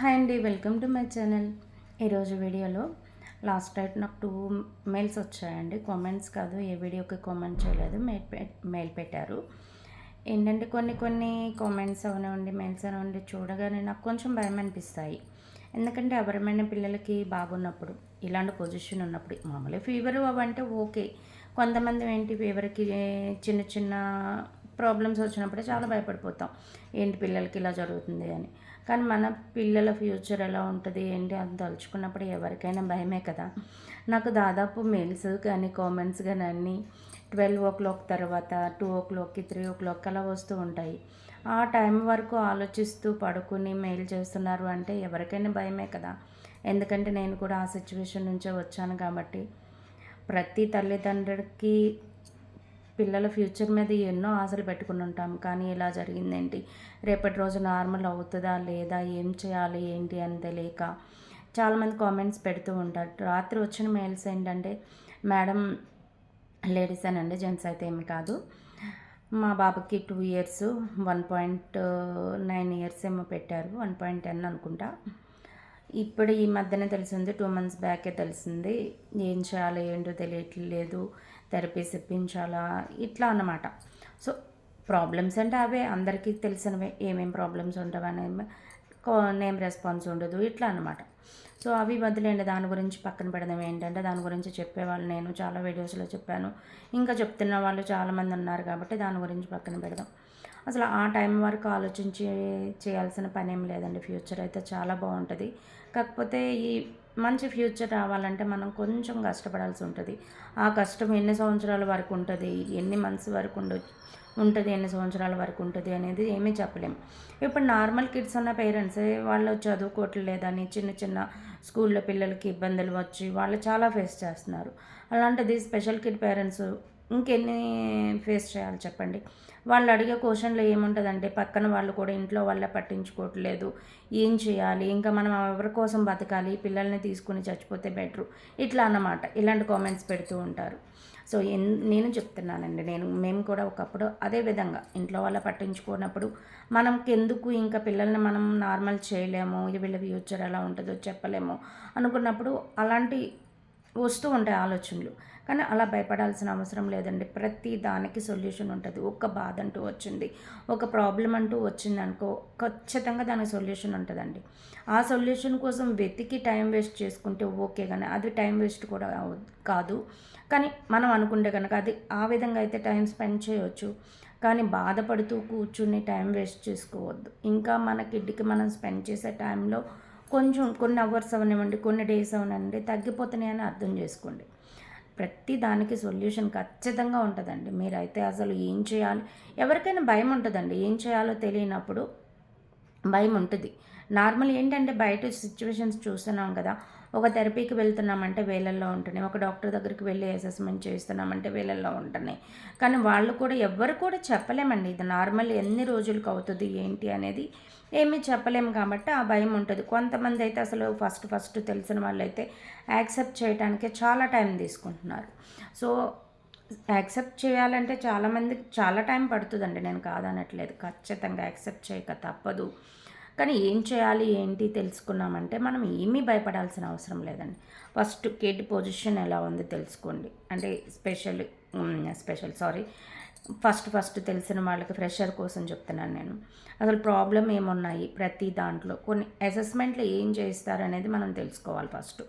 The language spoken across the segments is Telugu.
హాయ్ అండి వెల్కమ్ టు మై ఛానల్. ఈరోజు వీడియోలో లాస్ట్ నైట్ నాకు టూ మెయిల్స్ వచ్చాయండి. కామెంట్స్ కాదు ఏ వీడియోకి కామెంట్ చేయలేదు మెయిల్ పె- మెయిల్ పెట్టారు. ఏంటంటే కొన్ని కొన్ని కామెంట్స్ అవనివ్వండి మెయిల్స్ అవనివ్వండి చూడగానే నాకు కొంచెం భయం అనిపిస్తాయి. ఎందుకంటే ఎవరమైన పిల్లలకి బాగున్నప్పుడు ఇలాంటి పొజిషన్ ఉన్నప్పుడు మామూలుగా ఫీవర్ అవంటే ఓకే. కొంతమంది ఏంటి ఫీవర్కి చిన్న చిన్న ప్రాబ్లమ్స్ వచ్చినప్పుడే చాలా భయపడిపోతాం. ఏంటి పిల్లలకి ఇలా జరుగుతుంది అని. కానీ మన పిల్లల ఫ్యూచర్ ఎలా ఉంటుంది ఏంటి అని తలుచుకున్నప్పుడు ఎవరికైనా భయమే కదా. నాకు దాదాపు మెయిల్స్ కానీ కామెంట్స్ కానీ అన్నీ ట్వెల్వ్ ఓ క్లాక్ తర్వాత టూ ఓ క్లాక్కి త్రీ ఓ క్లాక్ అలా వస్తూ ఉంటాయి. ఆ టైం వరకు ఆలోచిస్తూ పడుకుని మెయిల్ చేస్తున్నారు అంటే ఎవరికైనా భయమే కదా. ఎందుకంటే నేను కూడా ఆ సిచ్యువేషన్ నుంచే వచ్చాను కాబట్టి. ప్రతి తల్లిదండ్రులకి పిల్లల ఫ్యూచర్ మీద ఎన్నో ఆశలు పెట్టుకుని ఉంటాం. కానీ ఇలా జరిగిందేంటి? రేపటి రోజు నార్మల్ అవుతుందా? లేదా? ఏం చేయాలి? ఏంటి? అని తెలియక చాలామంది కామెంట్స్ పెడుతూ ఉంటారు. రాత్రి వచ్చిన మెయిల్స్ ఏంటంటే మేడం లేడీస్ అనండి జెంట్స్ అయితే ఏమి కాదు. మా బాబుకి two years one point nine years ఏమో పెట్టారు. వన్ పాయింట్ టెన్ అనుకుంటా. ఇప్పుడు ఈ మధ్యనే తెలిసింది టూ మంత్స్ బ్యాకే తెలిసింది. ఏం చేయాలి? ఏంటో తెలియట్లేదు. థెరపీస్ ఇప్పించాలా ఇట్లా అన్నమాట. సో ప్రాబ్లమ్స్ అంటే అవే. అందరికీ తెలిసినవే. ఏమేమి ప్రాబ్లమ్స్ ఉంటావని నేమ్ రెస్పాన్స్ ఉండదు. ఇట్లా అన్నమాట. సో అవి వదిలేండి దాని గురించి పక్కన పెడదాం. ఏంటంటే దాని గురించి చెప్పేవాళ్ళు నేను చాలా వీడియోస్లో చెప్పాను. ఇంకా చెప్తున్న వాళ్ళు చాలామంది ఉన్నారు కాబట్టి దాని గురించి పక్కన పెడదాం. అసలు ఆ టైం వరకు ఆలోచించి చేయాల్సిన పని ఏం లేదండి. ఫ్యూచర్ అయితే చాలా బాగుంటుంది. కాకపోతే ఈ మంచి ఫ్యూచర్ రావాలంటే మనం కొంచెం కష్టపడాల్సి ఉంటుంది. ఆ కష్టం ఎన్ని సంవత్సరాల వరకు ఉంటుంది? ఎన్ని మంత్స్ వరకు ఉండొచ్చు ఉంటుంది? ఎన్ని సంవత్సరాల వరకు ఉంటుంది అనేది ఏమీ చెప్పలేము ఇప్పుడు నార్మల్ కిడ్స్ ఉన్న పేరెంట్స్ వాళ్ళు చదువుకోవట్లేదని చిన్న చిన్న స్కూల్లో పిల్లలకి ఇబ్బందులు వచ్చి వాళ్ళు చాలా ఫేస్ చేస్తున్నారు. అలాంటిది స్పెషల్ కిడ్ పేరెంట్స్ ఇంకెన్ని ఫేస్ చేయాలి చెప్పండి? వాళ్ళు అడిగే క్వశ్చన్లో ఏముంటుందంటే పక్కన వాళ్ళు కూడా ఇంట్లో వాళ్ళే పట్టించుకోవట్లేదు. ఏం చేయాలి? ఇంకా మనం ఎవరి కోసం బతకాలి? పిల్లల్ని తీసుకుని చచ్చిపోతే బెటరు. ఇట్లా అన్నమాట. ఇలాంటి కామెంట్స్ పెడుతూ ఉంటారు. సో ఎన్ నేను చెప్తున్నానండి. నేను మేము కూడా ఒకప్పుడు అదే విధంగా ఇంట్లో వాళ్ళ పట్టించుకోనప్పుడు మనకి ఎందుకు ఇంకా పిల్లల్ని మనం నార్మల్ చేయలేము? వీళ్ళ ఫ్యూచర్ ఎలా ఉంటుందో చెప్పలేము అనుకున్నప్పుడు అలాంటి వస్తూ ఉంటాయి ఆలోచనలు. కానీ అలా భయపడాల్సిన అవసరం లేదండి. ప్రతి దానికి సొల్యూషన్ ఉంటుంది. ఒక బాధ అంటూ వచ్చింది. ఒక ప్రాబ్లం అంటూ వచ్చింది అనుకో ఖచ్చితంగా దానికి సొల్యూషన్ ఉంటుందండి. ఆ సొల్యూషన్ కోసం వెతికి టైం వేస్ట్ చేసుకుంటే ఓకే కానీ అది టైం వేస్ట్ కూడా కాదు. కానీ మనం అనుకుంటే కనుక అది ఆ విధంగా అయితే టైం స్పెండ్ చేయవచ్చు కానీ బాధపడుతూ కూర్చుని టైం వేస్ట్ చేసుకోవద్దు. ఇంకా మన కిడ్కి మనం స్పెండ్ చేసే టైంలో కొంచెం కొన్ని అవర్స్ అవనివ్వండి కొన్ని డేస్ అవనండి తగ్గిపోతున్నాయని అర్థం చేసుకోండి. ప్రతి దానికి సొల్యూషన్ ఖచ్చితంగా ఉంటుందండి. మీరైతే అసలు ఏం చేయాలి? ఎవరికైనా భయం ఉంటుందండి. ఏం చేయాలో తెలియనప్పుడు భయం ఉంటుంది. నార్మల్ ఏంటంటే బయట సిచ్యువేషన్స్ చూస్తున్నాం కదా ఒక థెరపీకి వెళ్తున్నామంటే వేలల్లో ఉంటున్నాయి. ఒక డాక్టర్ దగ్గరికి వెళ్ళి అసెస్మెంట్ చేస్తున్నామంటే వేలల్లో ఉంటున్నాయి. కానీ వాళ్ళు కూడా ఎవ్వరు కూడా చెప్పలేమండి. ఇది నార్మల్ ఎన్ని రోజులకు అవుతుంది ఏంటి అనేది ఏమీ చెప్పలేము కాబట్టి ఆ భయం ఉంటుంది. కొంతమంది అయితే అసలు ఫస్ట్ ఫస్ట్ తెలిసిన వాళ్ళైతే యాక్సెప్ట్ చేయడానికే చాలా టైం తీసుకుంటున్నారు. సో యాక్సెప్ట్ చేయాలంటే చాలామంది చాలా టైం పడుతుందండి. నేను కాదనట్లేదు. ఖచ్చితంగా యాక్సెప్ట్ చేయక తప్పదు. కానీ ఏం చేయాలి ఏంటి తెలుసుకున్నామంటే మనం ఏమీ భయపడాల్సిన అవసరం లేదండి. ఫస్ట్ కిడ్ పొజిషన్ ఎలా ఉంది తెలుసుకోండి. అంటే special special sorry. First first తెలిసిన వాళ్ళకి ఫ్రెషర్ కోసం చెప్తున్నాను నేను. అసలు ప్రాబ్లం ఏమున్నాయి ప్రతి దాంట్లో? కొన్ని అసెస్మెంట్లు ఏం చేస్తారు అనేది మనం తెలుసుకోవాలి ఫస్ట్.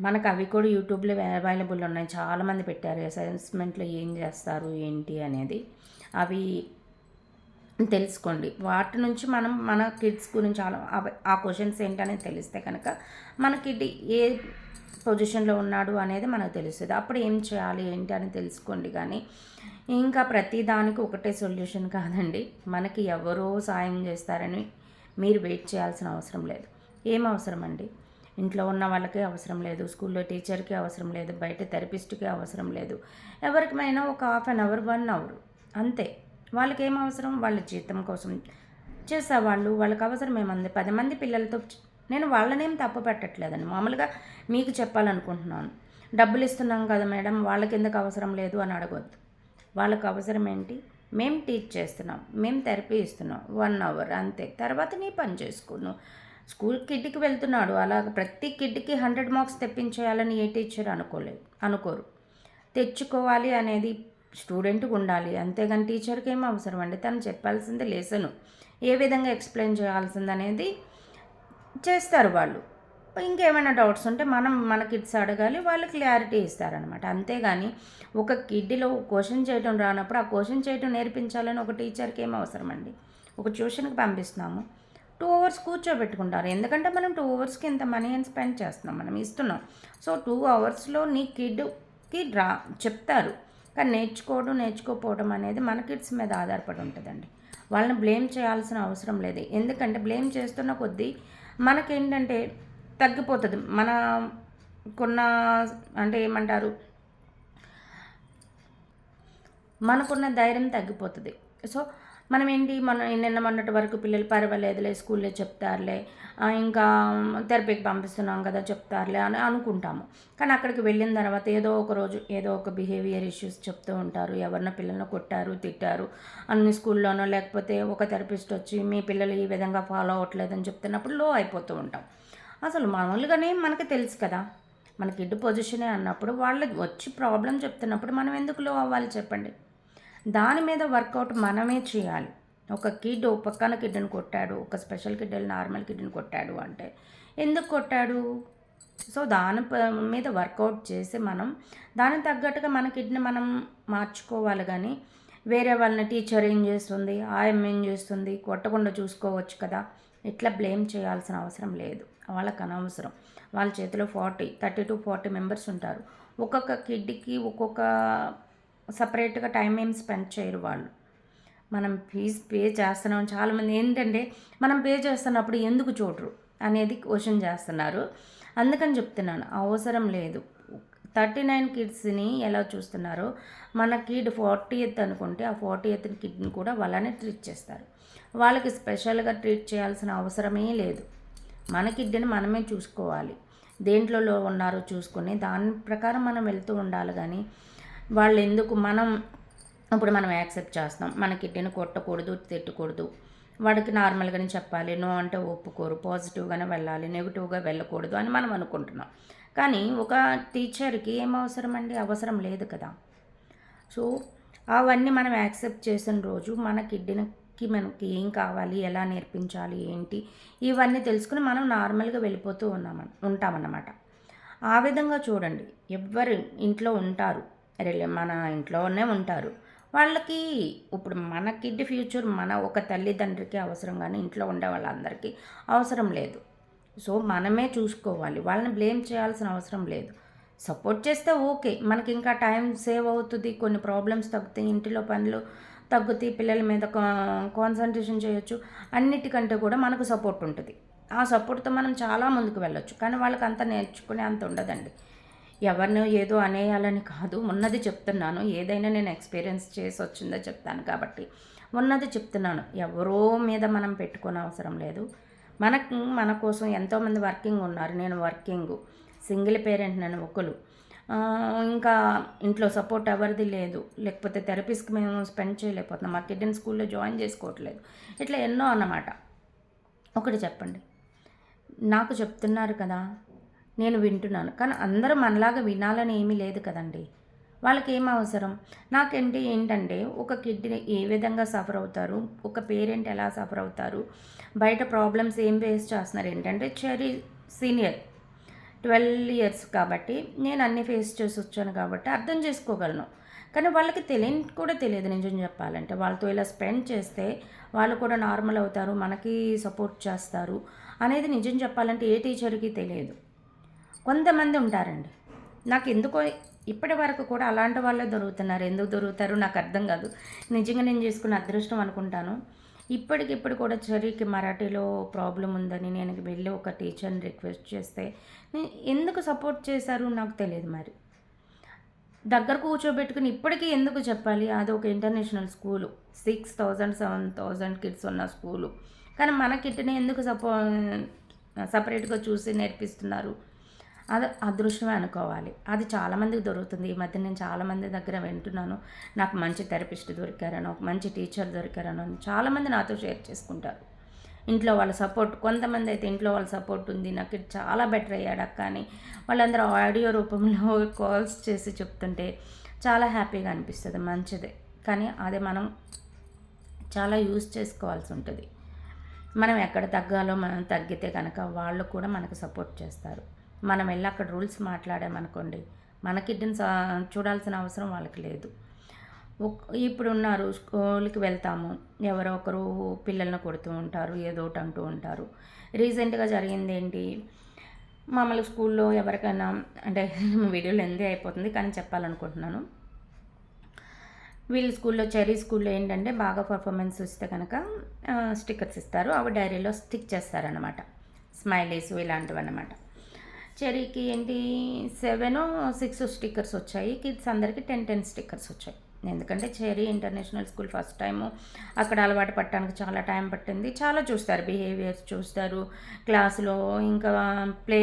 మనకు అవి కూడా యూట్యూబ్లో అవైలబుల్ ఉన్నాయి. చాలామంది పెట్టారు అసెస్మెంట్లో ఏం చేస్తారు ఏంటి అనేది. అవి తెలుసుకోండి. వాటి నుంచి మనం మన కిడ్స్ గురించి ఆ క్వశ్చన్స్ ఏంటనేది తెలిస్తే కనుక మన కిడ్ ఏ పొజిషన్లో ఉన్నాడు అనేది మనకు తెలుస్తుంది. అప్పుడు ఏం చేయాలి ఏంటి అని తెలుసుకోండి కానీ ఇంకా ప్రతి దానికి ఒకటే సొల్యూషన్ కాదండి. మనకి ఎవరో సాయం చేస్తారని మీరు వెయిట్ చేయాల్సిన అవసరం లేదు. ఏం అవసరం అండి? ఇంట్లో ఉన్న వాళ్ళకి అవసరం లేదు స్కూల్లో టీచర్కి అవసరం లేదు బయట థెరపిస్ట్కి అవసరం లేదు. ఎవరికైనా ఒక half an hour one hour అంతే. వాళ్ళకి ఏం అవసరం? వాళ్ళ జీతం కోసం చేసేవాళ్ళు వాళ్ళకి అవసరం ఏమంది? పది మంది పిల్లలతో నేను వాళ్ళనేం తప్పు పెట్టట్లేదండి. మామూలుగా మీకు చెప్పాలనుకుంటున్నాను. డబ్బులు ఇస్తున్నాం కదా మేడం వాళ్ళకి ఎందుకు అవసరం లేదు అని అడగొద్దు. వాళ్ళకి అవసరం ఏంటి? మేము టీచ్ చేస్తున్నాం మేము థెరపీ ఇస్తున్నాం. వన్ అవర్ అంతే. తర్వాత నీ పని చేసుకున్నావు స్కూల్ కిడ్కి వెళ్తున్నాడు. అలా ప్రతి కిడ్కి హండ్రెడ్ మార్క్స్ తెప్పించేయాలని ఏ టీచర్ అనుకోలేదు అనుకోరు. తెచ్చుకోవాలి అనేది స్టూడెంట్కి ఉండాలి. అంతేగాని టీచర్కి ఏం అవసరం అండి. తను చెప్పాల్సింది లెసను. ఏ విధంగా ఎక్స్ప్లెయిన్ చేయాల్సింది అనేది చేస్తారు వాళ్ళు. ఇంకేమైనా డౌట్స్ ఉంటే మనం మన కిడ్స్ అడగాలి వాళ్ళు క్లారిటీ ఇస్తారనమాట. అంతేగాని ఒక కిడ్డీలో క్వశ్చన్ చేయడం రానప్పుడు ఆ క్వశ్చన్ చేయడం నేర్పించాలని ఒక టీచర్కి ఏం అవసరం అండి? ఒక ట్యూషన్కి పంపిస్తున్నాము. టూ అవర్స్ కూర్చోబెట్టుకుంటారు. ఎందుకంటే మనం టూ అవర్స్కి ఇంత మనీ అని స్పెండ్ చేస్తున్నాం మనం ఇస్తున్నాం. సో టూ అవర్స్లో నీ కిడ్కి రా చెప్తారు. కానీ నేర్చుకోవడం నేర్చుకోకపోవడం అనేది మన కిడ్స్ మీద ఆధారపడి ఉంటుందండి. వాళ్ళని బ్లేమ్ చేయాల్సిన అవసరం లేదు. ఎందుకంటే బ్లేమ్ చేస్తున్న కొద్దీ మనకేంటంటే తగ్గిపోతుంది. మన కొన్న అంటే ఏమంటారు? మనకున్న ధైర్యం తగ్గిపోతుంది. సో మనం ఏంటి మనం నిన్న మొన్నటి వరకు పిల్లలు పర్వాలేదులే స్కూల్లో చెప్తారులే ఇంకా థెరపీకి పంపిస్తున్నాం కదా చెప్తారులే అని అనుకుంటాము. కానీ అక్కడికి వెళ్ళిన తర్వాత ఏదో ఒక రోజు ఏదో ఒక బిహేవియర్ ఇష్యూస్ చెప్తూ ఉంటారు. ఎవరినో పిల్లల్ని కొట్టారు తిట్టారు అన్ని స్కూల్లోనో లేకపోతే ఒక థెరపిస్ట్ వచ్చి మీ పిల్లలు ఈ విధంగా ఫాలో అవ్వట్లేదని చెప్తున్నప్పుడు లో అయిపోతూ ఉంటాం. అసలు మామూలుగానే మనకి తెలుసు కదా. మన కిడ్ పొజిషనే అన్నప్పుడు వాళ్ళకి వచ్చి ప్రాబ్లం చెప్తున్నప్పుడు మనం ఎందుకు లో అవ్వాలి చెప్పండి? దాని మీద వర్కౌట్ మనమే చేయాలి. ఒక కిడ్ ఒక పక్కన కిడ్ని కొట్టాడు ఒక స్పెషల్ కిడ్ నార్మల్ కిడ్ని కొట్టాడు అంటే ఎందుకు కొట్టాడు? సో దాని మీద వర్కౌట్ చేసి మనం దానికి తగ్గట్టుగా మన కిడ్ని మనం మార్చుకోవాలి కానీ వేరే వాళ్ళని టీచర్ ఏం చేస్తుంది? ఆయమ్ ఏం చేస్తుంది? కొట్టకుండా చూసుకోవచ్చు కదా. ఇట్లా బ్లేమ్ చేయాల్సిన అవసరం లేదు. వాళ్ళకి అనవసరం. వాళ్ళ చేతిలో forty thirty to forty members ఉంటారు. ఒక్కొక్క కిడ్కి ఒక్కొక్క సపరేట్గా టైం ఏం స్పెండ్ చేయరు వాళ్ళు. మనం ఫీజ్ పే చేస్తున్నాం. చాలామంది ఏంటంటే మనం పే చేస్తున్నప్పుడు ఎందుకు చూడరు అనేది క్వశ్చన్ చేస్తున్నారు. అందుకని చెప్తున్నాను అవసరం లేదు. థర్టీ నైన్ కిడ్స్ని ఎలా చూస్తున్నారో? మన కిడ్ ఫార్టీ ఎత్ అనుకుంటే ఆ ఫార్టీ ఎత్ కిడ్ని కూడా వాళ్ళనే ట్రీట్ చేస్తారు. వాళ్ళకి స్పెషల్గా ట్రీట్ చేయాల్సిన అవసరమే లేదు. మన కిడ్ని మనమే చూసుకోవాలి. దేంట్లో ఉన్నారో చూసుకొని దాని ప్రకారం మనం వెళ్తూ ఉండాలి కానీ వాళ్ళు ఎందుకు మనం ఇప్పుడు మనం యాక్సెప్ట్ చేస్తాం. మన కిడ్నీని కొట్టకూడదు తిట్టకూడదు. వాడికి నార్మల్గానే చెప్పాలి నో అంటే ఒప్పుకోరు పాజిటివ్గానే వెళ్ళాలి నెగిటివ్గా వెళ్ళకూడదు అని మనం అనుకుంటున్నాం. కానీ ఒక టీచర్కి ఏం అవసరం అండి? అవసరం లేదు కదా. సో అవన్నీ మనం యాక్సెప్ట్ చేసిన రోజు మన కిడ్నీకి మనకి ఏం కావాలి ఎలా నేర్పించాలి ఏంటి ఇవన్నీ తెలుసుకుని మనం నార్మల్గా వెళ్ళిపోతూ ఉన్నాం ఉంటామన్నమాట. ఆ విధంగా చూడండి. ఎవ్వరు ఇంట్లో ఉంటారు. మన ఇంట్లోనే ఉంటారు. వాళ్ళకి ఇప్పుడు మన కిడ్ ఫ్యూచర్ మన ఒక తల్లిదండ్రికి అవసరం కానీ ఇంట్లో ఉండే వాళ్ళందరికీ అవసరం లేదు. సో మనమే చూసుకోవాలి. వాళ్ళని బ్లేమ్ చేయాల్సిన అవసరం లేదు. సపోర్ట్ చేస్తే ఓకే. మనకి ఇంకా టైం సేవ్ అవుతుంది. కొన్ని ప్రాబ్లమ్స్ తగ్గుతాయి. ఇంటిలో పనులు తగ్గుతాయి. పిల్లల మీద కాన్సన్ట్రేషన్ చేయొచ్చు. అన్నిటికంటే కూడా మనకు సపోర్ట్ ఉంటుంది. ఆ సపోర్ట్తో మనం చాలా ముందుకు వెళ్ళొచ్చు. కానీ వాళ్ళకి అంత నేర్చుకునే అంత ఉండదండి. ఎవరినో ఏదో అనేయాలని కాదు ఉన్నది చెప్తున్నాను. ఏదైనా నేను ఎక్స్పీరియన్స్ చేసి వచ్చిందో చెప్తాను కాబట్టి. ఉన్నది చెప్తున్నాను. ఎవరో మీద మనం పెట్టుకునే అవసరం లేదు. మనకు మన కోసం ఎంతోమంది వర్కింగ్ ఉన్నారు. నేను వర్కింగ్. సింగిల్ పేరెంట్ నేను ఒకరు. ఇంకా ఇంట్లో సపోర్ట్ ఎవరిది లేదు. లేకపోతే థెరపీస్కి మేము స్పెండ్ చేయలేకపోతున్నాం. మా కిడ్డీని స్కూల్లో జాయిన్ చేసుకోవట్లేదు. ఇట్లా ఎన్నో అన్నమాట. ఒకటి చెప్పండి. నాకు చెప్తున్నారు కదా నేను వింటున్నాను. కానీ అందరూ మనలాగా వినాలని ఏమీ లేదు కదండి. వాళ్ళకి ఏం అవసరం? నాకేంటి ఏంటంటే ఒక కిడ్నీ ఏ విధంగా సఫర్ అవుతారు? ఒక పేరెంట్ ఎలా సఫర్ అవుతారు? బయట ప్రాబ్లమ్స్ ఏం ఫేస్ చేస్తున్నారు? ఏంటంటే చెరీ సీనియర్ ట్వెల్వ్ ఇయర్స్ కాబట్టి నేను అన్ని ఫేస్ చేసి వచ్చాను కాబట్టి అర్థం చేసుకోగలను. కానీ వాళ్ళకి తెలియని కూడా తెలియదు నిజం చెప్పాలంటే. వాళ్ళతో ఇలా స్పెండ్ చేస్తే వాళ్ళు కూడా నార్మల్ అవుతారు మనకి సపోర్ట్ చేస్తారు అనేది నిజం చెప్పాలంటే ఏ టీచర్కి తెలియదు. కొంతమంది ఉంటారండి. నాకు ఎందుకో ఇప్పటి వరకు కూడా అలాంటి వాళ్ళే దొరుకుతున్నారు. ఎందుకు దొరుకుతారు? నాకు అర్థం కాదు. నిజంగా నేను చేసుకున్న అదృష్టం అనుకుంటాను. ఇప్పటికిప్పుడు కూడా చరికి మరాఠీలో ప్రాబ్లం ఉందని నేను వెళ్ళి ఒక టీచర్ని రిక్వెస్ట్ చేస్తే ఎందుకు సపోర్ట్ చేశారు? నాకు తెలియదు మరి. దగ్గర కూర్చోబెట్టుకుని ఇప్పటికీ ఎందుకు చెప్పాలి? అది ఒక international school. Six thousand seven thousand kids ఉన్న స్కూలు. కానీ మన కిట్ని ఎందుకు సపో సపరేట్గా చూసి నేర్పిస్తున్నారు? అది అదృష్టమే అనుకోవాలి. అది చాలామందికి దొరుకుతుంది. ఈ మధ్య నేను చాలామంది దగ్గర వింటున్నాను. నాకు మంచి థెరపిస్ట్ దొరికారనో మంచి టీచర్ దొరికారనో చాలామంది నాతో షేర్ చేసుకుంటారు. ఇంట్లో వాళ్ళ సపోర్ట్ కొంతమంది అయితే ఇంట్లో వాళ్ళ సపోర్ట్ ఉంది. నాకు చాలా బెటర్ అయ్యాడు అక్క అని వాళ్ళందరూ ఆడియో రూపంలో కాల్స్ చేసి చెప్తుంటే చాలా హ్యాపీగా అనిపిస్తుంది. మంచిదే. కానీ అది మనం చాలా యూజ్ చేసుకోవాల్సి ఉంటుంది. మనం ఎక్కడ తగ్గాలో మనం తగ్గితే కనుక వాళ్ళు కూడా మనకు సపోర్ట్ చేస్తారు. మనం వెళ్ళి అక్కడ రూల్స్ మాట్లాడామనుకోండి మన కిడ్ని చూడాల్సిన అవసరం వాళ్ళకి లేదు. ఇప్పుడున్నారు స్కూల్కి వెళ్తాము ఎవరో ఒకరు పిల్లల్ని కొడుతూ ఉంటారు ఏదో ఒకటి అంటూ ఉంటారు. రీసెంట్గా జరిగింది ఏంటి? మామూలు స్కూల్లో ఎవరికైనా అంటే వీడియోలు ఎందే అయిపోతుంది కానీ చెప్పాలనుకుంటున్నాను. వీళ్ళ స్కూల్లో చెరీ స్కూల్లో ఏంటంటే బాగా పర్ఫార్మెన్స్ ఇస్తే కనుక స్టిక్కర్స్ ఇస్తారు. అవి డైరీలో స్టిక్ చేస్తారనమాట స్మైలీస్ ఇలాంటివి అనమాట చెరీకి ఏంటి? సెవెన్ సిక్స్ స్టిక్కర్స్ వచ్చాయి. కిడ్స్ అందరికీ టెన్ టెన్ స్టిక్కర్స్ వచ్చాయి. ఎందుకంటే Cherry international school first time. అక్కడ అలవాటు పట్టడానికి చాలా టైం పట్టింది. చాలా చూస్తారు బిహేవియర్స్ చూస్తారు. క్లాసులో ఇంకా ప్లే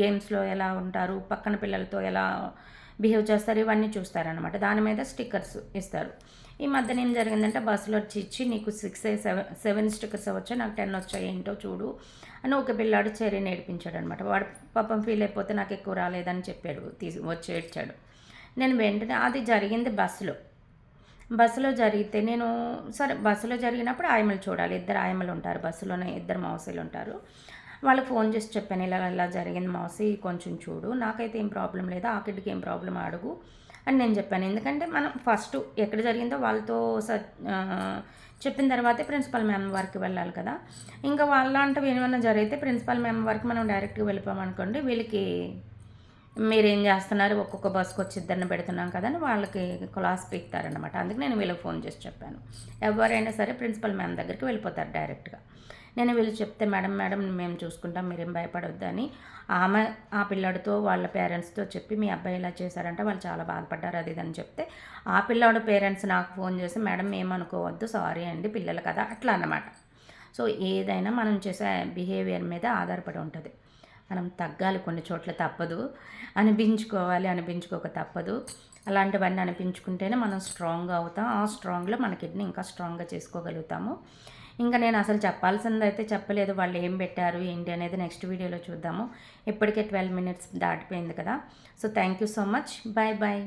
గేమ్స్లో ఎలా ఉంటారు పక్కన పిల్లలతో ఎలా బిహేవ్ చేస్తారు ఇవన్నీ చూస్తారనమాట దాని మీద స్టిక్కర్స్ ఇస్తారు. ఈ మధ్యన ఏం జరిగిందంటే బస్సులో వచ్చి ఇచ్చి నీకు సిక్స్ సెవెన్ సెవెన్ స్టిక్కర్స్ వచ్చాయి నాకు టెన్ వచ్చాయి ఏంటో చూడు అని ఒక పిల్లాడు చెరీ నేర్పించాడు అనమాట వాడు పాపం ఫీల్ అయిపోతే నాకు ఎక్కువ రాలేదని చెప్పాడు తీసి వచ్చి ఏడ్చాడు. నేను వెంటనే అది జరిగింది బస్సులో. బస్సులో జరిగితే నేను సరే బస్సులో జరిగినప్పుడు ఆయమలు చూడాలి. ఇద్దరు ఆయమలు ఉంటారు బస్సులోనే ఇద్దరు మౌసీలు ఉంటారు. వాళ్ళకి ఫోన్ చేసి చెప్పాను ఇలా ఇలా జరిగింది మౌసి కొంచెం చూడు. నాకైతే ఏం ప్రాబ్లం లేదు ఆ ఏం ప్రాబ్లం అడుగు అని నేను చెప్పాను. ఎందుకంటే మనం ఫస్ట్ ఎక్కడ జరిగిందో వాళ్ళతో స చెప్పిన తర్వాతే ప్రిన్సిపల్ మ్యామ్ వారికి వెళ్ళాలి కదా. ఇంకా వాళ్ళంటివి ఏమైనా జరిగితే ప్రిన్సిపల్ మ్యామ్ వారికి మనం డైరెక్ట్గా వెళ్ళిపోమనుకోండి వీళ్ళకి మీరేం చేస్తున్నారు? ఒక్కొక్క బస్సుకు వచ్చి ఇద్దరిని పెడుతున్నాం కదా అని వాళ్ళకి క్లాస్ పీక్తారనమాట అందుకే నేను వీళ్ళకి ఫోన్ చేసి చెప్పాను. ఎవరైనా సరే ప్రిన్సిపల్ మ్యామ్ దగ్గరికి వెళ్ళిపోతారు డైరెక్ట్గా నేను వీళ్ళు చెప్తే మేడం మేడం మేము చూసుకుంటాం మీరేం భయపడొద్దని. ఆమె ఆ పిల్లాడితో వాళ్ళ పేరెంట్స్తో చెప్పి మీ అబ్బాయి ఇలా చేశారంటే వాళ్ళు చాలా బాధపడ్డారు అది అని చెప్తే ఆ పిల్లాడు పేరెంట్స్ నాకు ఫోన్ చేసి మేడం ఏమనుకోవద్దు సారీ అండి పిల్లలు కదా అట్లా అన్నమాట. సో ఏదైనా మనం చేసే బిహేవియర్ మీద ఆధారపడి ఉంటుంది. మనం తగ్గాలి కొన్ని చోట్ల తప్పదు. అనిపించుకోవాలి అనిపించుకోక తప్పదు. అలాంటివన్నీ అనిపించుకుంటేనే మనం స్ట్రాంగ్గా అవుతాం. ఆ స్ట్రాంగ్లో మన కిడ్నీ ఇంకా స్ట్రాంగ్గా చేసుకోగలుగుతాము. ఇంకా నేను అసలు చెప్పాల్సింది అయితే చెప్పలేదు. వాళ్ళు ఏం పెట్టారు ఏంటి అనేది నెక్స్ట్ వీడియోలో చూద్దాము. ఇప్పటికే ట్వెల్వ్ మినిట్స్ దాటిపోయింది కదా. So thank you so much bye bye